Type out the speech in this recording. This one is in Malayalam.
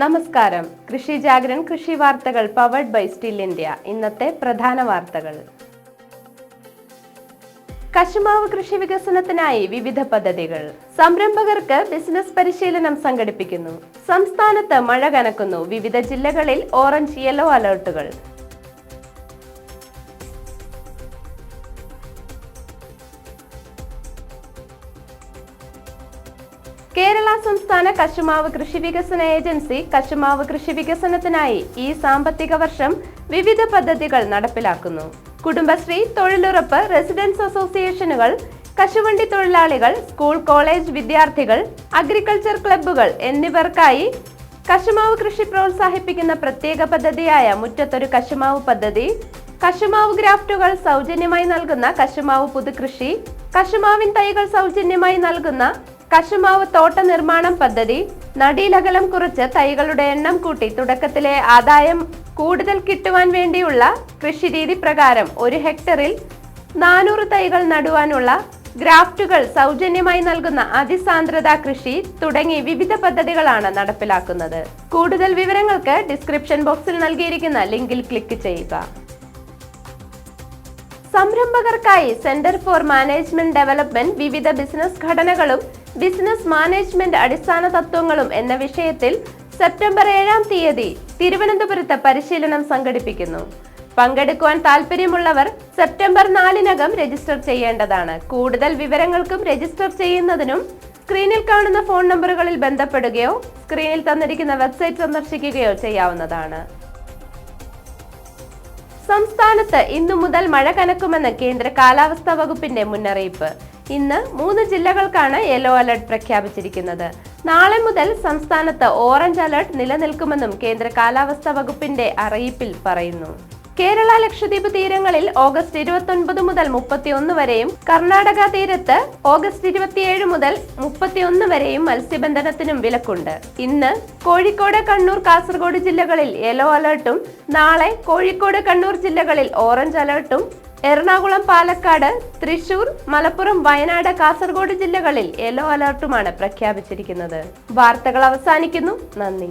നമസ്കാരം. കൃഷി ജാഗരൻ കൃഷി വാർത്തകൾ പവർഡ് ബൈ സ്റ്റിൽ ഇന്ത്യ ഇന്നത്തെ പ്രധാന വാർത്തകൾ. കശുമാവ് കൃഷി വികസനത്തിനായി വിവിധ പദ്ധതികൾ. സംരംഭകർക്ക് ബിസിനസ് പരിശീലനം സംഘടിപ്പിക്കുന്നു. സംസ്ഥാനത്ത് മഴ കനക്കുന്നു. വിവിധ ജില്ലകളിൽ ഓറഞ്ച് യെല്ലോ അലർട്ടുകൾ കേരള സംസ്ഥാന കശുമാവ് കൃഷി വികസന ഏജൻസി കശുമാവ് കൃഷി വികസനത്തിനായി ഈ സാമ്പത്തിക വർഷം വിവിധ പദ്ധതികൾ നടപ്പിലാക്കുന്നു. കുടുംബശ്രീ തൊഴിലുറപ്പ് റെസിഡൻസ് അസോസിയേഷനുകൾ കശുവണ്ടി തൊഴിലാളികൾ സ്കൂൾ കോളേജ് വിദ്യാർത്ഥികൾ അഗ്രികൾച്ചർ ക്ലബ്ബുകൾ എന്നിവർക്കായി കശുമാവ് കൃഷി പ്രോത്സാഹിപ്പിക്കുന്ന പ്രത്യേക പദ്ധതിയായ മുറ്റത്തൊരു കശുമാവ് പദ്ധതി കശുമാവ് ഗ്രാഫ്റ്റുകൾ സൗജന്യമായി നൽകുന്ന കശുമാവ് പുതുകൃഷി കശുമാവിൻ തൈകൾ സൗജന്യമായി നൽകുന്ന കശുമാവ് തോട്ട നിർമ്മാണം പദ്ധതി നടീലകലം കുറച്ച് തൈകളുടെ എണ്ണം കൂട്ടി തുടക്കത്തിലെ ആദായം കൂടുതൽ കിട്ടുവാൻ വേണ്ടിയുള്ള കൃഷിരീതി പ്രകാരം ഒരു ഹെക്ടറിൽ നാനൂറ് തൈകൾ നടുവാനുള്ള ഗ്രാഫ്റ്റുകൾ സൗജന്യമായി നൽകുന്ന അതിസാന്ദ്രത കൃഷി തുടങ്ങി വിവിധ പദ്ധതികളാണ് നടപ്പിലാക്കുന്നത്. കൂടുതൽ വിവരങ്ങൾക്ക് ഡിസ്ക്രിപ്ഷൻ ബോക്സിൽ നൽകിയിരിക്കുന്ന ലിങ്കിൽ ക്ലിക്ക് ചെയ്യുക. സംരംഭകർക്കായി സെന്റർ ഫോർ മാനേജ്മെന്റ് ഡെവലപ്മെന്റ് വിവിധ ബിസിനസ് ഘടനകളും ബിസിനസ് മാനേജ്മെന്റ് അടിസ്ഥാന തത്വങ്ങളും എന്ന വിഷയത്തിൽ സെപ്റ്റംബർ ഏഴാം തീയതി തിരുവനന്തപുരത്ത് പരിശീലനം സംഘടിപ്പിക്കുന്നു. പങ്കെടുക്കുവാൻ താല്പര്യമുള്ളവർ സെപ്റ്റംബർ നാലിനകം രജിസ്റ്റർ ചെയ്യേണ്ടതാണ്. കൂടുതൽ വിവരങ്ങൾക്കും രജിസ്റ്റർ ചെയ്യുന്നതിനും സ്ക്രീനിൽ കാണുന്ന ഫോൺ നമ്പറുകളിൽ ബന്ധപ്പെടുകയോ സ്ക്രീനിൽ തന്നിരിക്കുന്ന വെബ്സൈറ്റ് സന്ദർശിക്കുകയോ ചെയ്യാവുന്നതാണ്. സംസ്ഥാനത്ത് ഇന്നു മുതൽ മഴ കനക്കുമെന്ന് കേന്ദ്ര കാലാവസ്ഥാ വകുപ്പിന്റെ മുന്നറിയിപ്പ്. ഇന്ന് മൂന്ന് ജില്ലകൾക്കാണ് യെല്ലോ അലർട്ട് പ്രഖ്യാപിച്ചിരിക്കുന്നത്. നാളെ മുതൽ സംസ്ഥാനത്ത് ഓറഞ്ച് അലർട്ട് നിലനിൽക്കുമെന്നും കേന്ദ്ര കാലാവസ്ഥാ വകുപ്പിന്റെ അറിയിപ്പിൽ പറയുന്നു. കേരള ലക്ഷദ്വീപ് തീരങ്ങളിൽ ഓഗസ്റ്റ് ഇരുപത്തൊൻപത് മുതൽ മുപ്പത്തിയൊന്ന് വരെയും കർണാടക തീരത്ത് ഓഗസ്റ്റ് ഇരുപത്തിയേഴ് മുതൽ മുപ്പത്തിയൊന്ന് വരെയും മത്സ്യബന്ധനത്തിനും വിലക്കുണ്ട്. ഇന്ന് കോഴിക്കോട് കണ്ണൂർ കാസർഗോഡ് ജില്ലകളിൽ യെല്ലോ അലേർട്ടും നാളെ കോഴിക്കോട് കണ്ണൂർ ജില്ലകളിൽ ഓറഞ്ച് അലേർട്ടും എറണാകുളം പാലക്കാട് തൃശൂർ മലപ്പുറം വയനാട് കാസർഗോഡ് ജില്ലകളിൽ യെല്ലോ അലർട്ടുമാണ് പ്രഖ്യാപിച്ചിരിക്കുന്നത്. വാർത്തകൾ അവസാനിക്കുന്നു. നന്ദി.